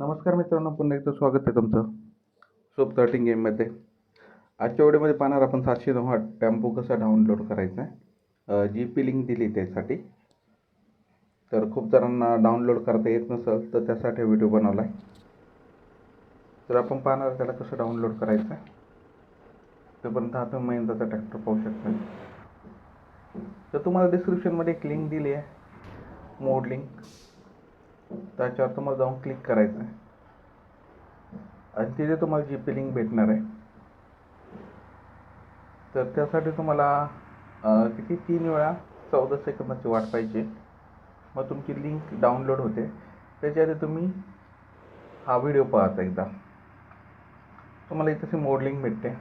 नमस्कार मित्रांनो पुन्हा एकदा स्वागत आहे तुमचं सोप थर्टीन गेममध्ये आजच्या व्हिडिओमध्ये पाहणार आपण सातशे नव्हा टॅम्पो टेम्पो कसा डाउनलोड करायचा आहे. जी पी लिंक दिली त्यासाठी. तर खूप जणांना डाउनलोड करता येत नसेल तर त्यासाठी व्हिडिओ बनवला आहे. तर आपण पाहणार त्याला कसं डाउनलोड करायचं आहे. तोपर्यंत हा तुम्ही महिंद्राचा ट्रॅक्टर पाहू शकता. तर तुम्हाला डिस्क्रिप्शनमध्ये एक लिंक दिली आहे मोड लिंक त्याच्यावर तुम्हाला जाऊन क्लिक करायचं आहे आणि तिथे तुम्हाला जी पे लिंक भेटणार आहे. तर त्यासाठी तुम्हाला किती? तीन वेळा चौदा सेकंदाची वाट पाहिजे. मग तुमची लिंक डाउनलोड होते. त्याच्या आधी तुम्ही हा व्हिडिओ पाहता एकदा. तुम्हाला इथे मोड लिंक भेटते.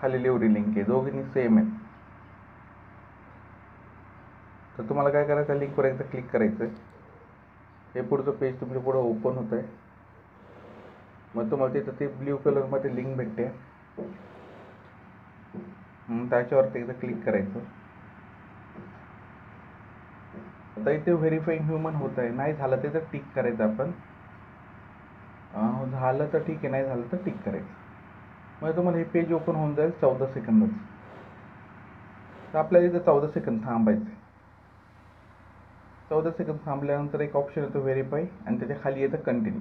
खाली लिवरी लिंक आहे. दोघींनी सेम आहे. तर तुम्हाला काय करायचं? लिंकवर एकदा क्लिक करायचं आहे हे पुढचं पेज तुमच्या पुढं ओपन होतं आहे मग तुम्हाला तिथं ते ब्ल्यू कलरमध्ये लिंक भेटते. त्याच्यावरती एकदा क्लिक करायचं. आता इथे व्हेरीफाईंग ह्युमन होत आहे नाही झालं ते तर टिक करायचं आपण. झालं तर ठीक आहे नाही झालं तर टिक करायचं. मग तुम्हाला हे पेज ओपन होऊन जाईल चौदा सेकंदच तर आपल्याला इथं चौदा सेकंद थांबायचं आहे चौदा सेकंद थांबल्यानंतर एक ऑप्शन येतो व्हेरीफाय आणि त्याच्याखाली येतं कंटिन्यू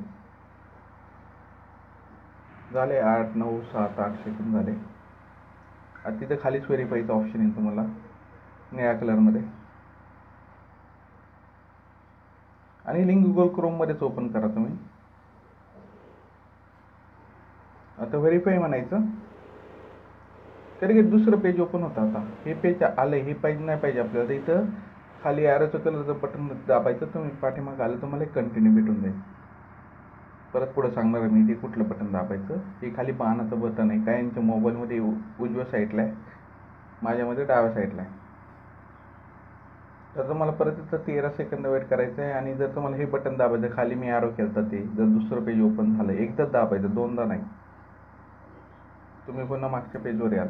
झाले आठ नऊ सात आठ सेकंद झाले. आता तिथं खालीच व्हेरीफायचं ऑप्शन येईल तुम्हाला निळ्या कलरमध्ये आणि लिंक गुगल क्रोममध्येच ओपन करा तुम्ही. आता व्हेरीफाय म्हणायचं. तरी काही दुसरं पेज ओपन होतं आता. हे पेज आलं हे पेज नाही पाहिजे आपल्याला. तर इथं खाली ॲरोचं कलरचं बटन दाबायचं तुम्ही पाठीमागं आलं तुम्हाला कंटिन्यू भेटून जाईल. परत पुढं सांगणार मी ते कुठलं बटन दाबायचं? हे खाली पाहण्याचं बटन आहे. काय यांच्या मोबाईलमध्ये उ- उजव्या साईडला आहे? माझ्यामध्ये डाव्या साईडला आहे. तर तुम्हाला परत इथं तेरा सेकंद वेट करायचं आहे आणि जर तुम्हाला हे बटन दाबायचं खाली मी ॲरो केलं ते जर दुसरं पेज ओपन झालं एकदाच दाबायचं दोनदा नाही. तुम्ही पुन्हा मागच्या पेजवर याल.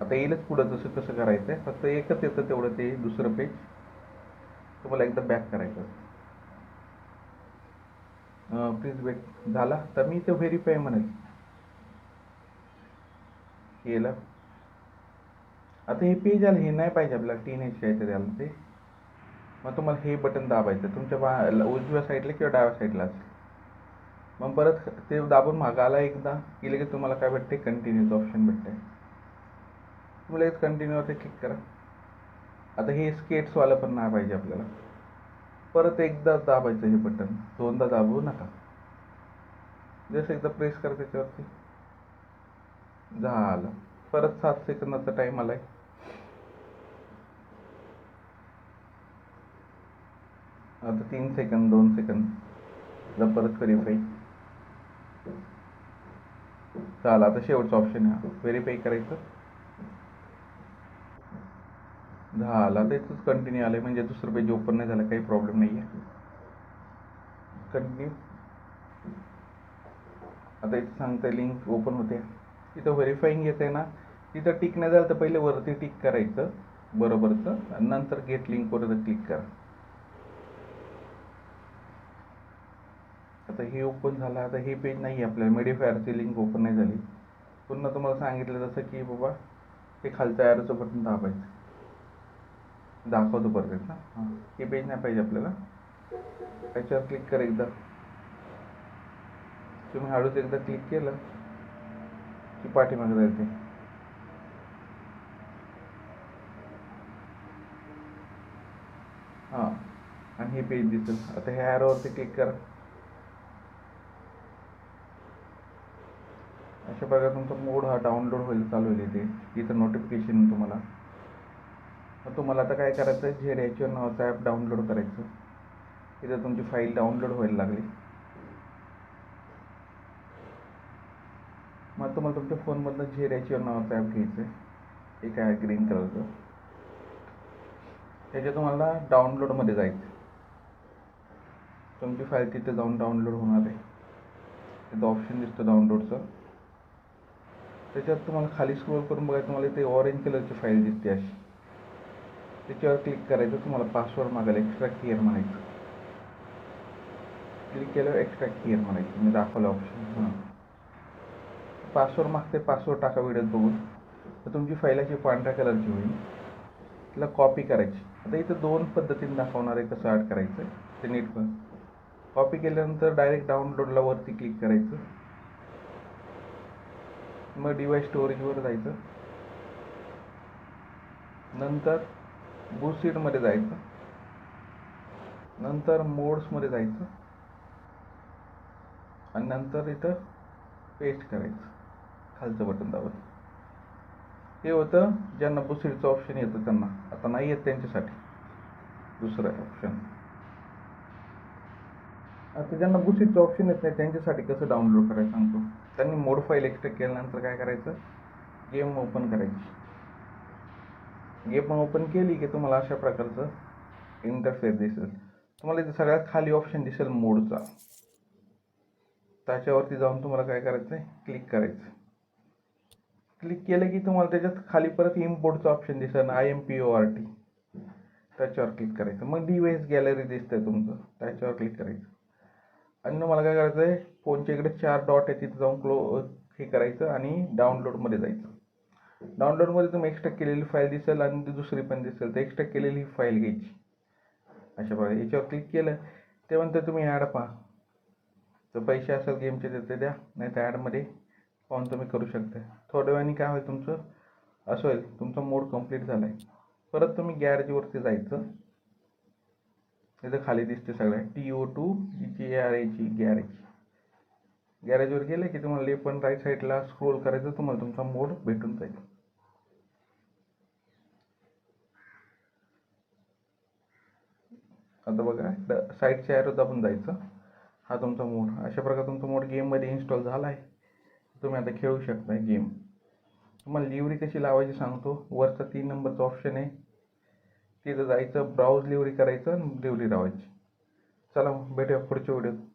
आता येईलच पुढं जसं कसं करायचं आहे फक्त एकच येतं तेवढं ते दुसरं पेज तुम्हाला एकदा बॅक करायचं प्लीज बॅक झाला? तर मी ते व्हेरीफाय म्हणेल. केलं. आता हे पेज आलं हे नाही पाहिजे आपल्याला. टीन एच काहीतरी आलं ते. मग तुम्हाला हे बटन दाबायचं. तुमच्या बा उजव्या साईडला किंवा डाव्या साईडला असेल मग परत ते दाबून मागाला आला एकदा. की लगेच तुम्हाला काय भेटते? कंटिन्यूचं ऑप्शन भेटते. तुम्ही लगेच कंटिन्यूवरती क्लिक करा. आता हे स्केट्सवालं पण नाही पाहिजे आपल्याला. परत एकदा दाबायचं हे बटन दोनदा दाबू नका. जसं एकदा प्रेस करा त्याच्यावरती. झालं. परत सात सेकंदाचा टाईम आलाय. आता तीन सेकंद दोन सेकंद जर परत व्हेरीफाई झालं. आता शेवटचं ऑप्शन आहे. व्हेरीफाई करायचं. झाला तर इथंच कंटिन्यू आलं म्हणजे दुसरं पेज ओपन नाही झालं काही प्रॉब्लेम नाही आहे कंटिन्यू आता इथं सांगते लिंक ओपन होते. तिथं व्हेरीफाईंग येते ना तिथं टिक नाही झालं तर पहिले वरती टिक करायचं बरोबरचं. आणि नंतर गेट लिंकवर क्लिक करा. आता हे ओपन झालं आता हे पेज नाही आहे आपल्याला मेडिफायरची लिंक ओपन नाही झाली. पुन्हा तुम्हाला सांगितलं जसं की बाबा हे खालचं ॲरोचं बटन दाबायचं. दाखवतो परफेक्ट ना हां. हे पेज नाही पाहिजे आपल्याला. त्याच्यावर क्लिक कर एकदा. तुम्ही हळूच एकदा क्लिक केलं की पाठीमागे जायचे हां. आणि हे पेज दिसेल. आता ह्या ॲरोवरती क्लिक करा. अशा प्रकारे तुमचा मोड हा डाउनलोड होईल चालू होईल इथे. इथं नोटिफिकेशन तुम्हाला. मग तुम्हाला आता काय करायचं आहे झेड एच नावाचं ॲप डाउनलोड करायचं इथं तुमची फाईल डाउनलोड व्हायला लागली. मग तुम्हाला तुमच्या फोनमधनं झेड एच नावाचं ॲप घ्यायचं आहे एक आहे? ग्रीन कलरचं त्याच्या तुम्हाला डाउनलोडमध्ये जायचं. तुमची फाईल तिथे जाऊन डाउनलोड होणार आहे. तिथं ऑप्शन दिसतं डाउनलोडचं त्याच्यात तुम्हाला खाली स्क्रोल करून बघायचं तुम्हाला इथे ऑरेंज कलरची फाईल दिसते अशी. त्याच्यावर क्लिक करायचं तुम्हाला पासवर्ड मागायला एक्स्ट्रा क्लिअर म्हणायचं. क्लिक केल्यावर एक्स्ट्रॅक्ट क्लिअर म्हणायचं. मी दाखवलं ऑप्शन पासवर्ड मागते पासवर्ड टाका व्हिडिओत बघून. तर तुमची फाईल अशी पांढऱ्या कलरची होईल. तिला कॉपी करायची. आता इथं दोन पद्धतीने दाखवणार आहे कसं ॲड करायचं. ते नीट पण कॉपी केल्यानंतर डायरेक्ट डाउनलोडला वरती क्लिक करायचं. मग डिवाइस स्टोरेजवर जायचं. नंतर बुसीडमध्ये जायचं. नंतर मोड्समध्ये जायचं. आणि नंतर इथं पेस्ट करायचं. खालचं बटन दाबत हे होतं ज्यांना बुसीडचं ऑप्शन येतं त्यांना. आता नाही येत त्यांच्यासाठी. दुसरं ऑप्शन आता ज्यांना बुसीटचं ऑप्शन येत नाही त्यांच्यासाठी कसं डाउनलोड करायचं सांगतो? त्यांनी मोड फाईल एक्स्ट्रा केल्यानंतर काय करायचं? गेम ओपन करायची. गेम ओपन केली की तुम्हाला अशा प्रकारचं इंटरफेस दिसेल. तुम्हाला इथे सगळ्यात खाली ऑप्शन दिसेल मोडचा. त्याच्यावरती जाऊन तुम्हाला काय करायचं आहे क्लिक करायचं. क्लिक केलं की तुम्हाला त्याच्यात खाली परत इम्पोर्टचं ऑप्शन दिसेल I M P O R T त्याच्यावर क्लिक करायचं. मग डिवाइस गॅलरी दिसतंय तुमचं. त्याच्यावर क्लिक करायचं. आणि मला काय करायचं आहे फोनच्या इकडे चार डॉट आहे तिथे जाऊन क्लो हे करायचं आणि डाउनलोडमध्ये जायचं. डाउनलोडमध्ये तुम्ही एक्स्ट्रा केलेली फाईल दिसेल आणि ती दुसरी पण दिसेल. तर एक्स्ट्रा केलेली फाईल घ्यायची. अशा प्रकारे याच्यावर क्लिक केलं त्यानंतर तुम्ही ॲड पहा. तर पैसे असेल गेमचे तर ते द्या. नाही तर ॲडमध्ये पाहून तुम्ही करू शकता. थोड्या वेळाने काय होईल तुमचं? असं होईल. तुमचा मोड कंप्लीट झाला आहे परत तुम्ही गॅरेजवरती जायचं. तिथं खाली दिसते सगळ्या T O two G R एची गॅरेज गॅरेजवर गेले की तुम्हाला लेफ्ट आणि राईट साईडला स्क्रोल करायचं तुम्हाला तुमचा मोड भेटून जाईल. आता बघा ड साईडच्या ॲरो दाबून जायचं. हा तुमचा मोड अशा प्रकारे तुमचा मोड गेममध्ये इन्स्टॉल झाला आहे तुम्ही आता खेळू शकता गेम तुम्हाला लिव्हरी कशी लावायची सांगतो. वरचा तीन नंबरचा ऑप्शन आहे. तिथं जायचं ब्राउज लिव्हरी करायचं आणि लिव्हरी लावायची. चला मग भेटूया पुढच्या व्हिडिओत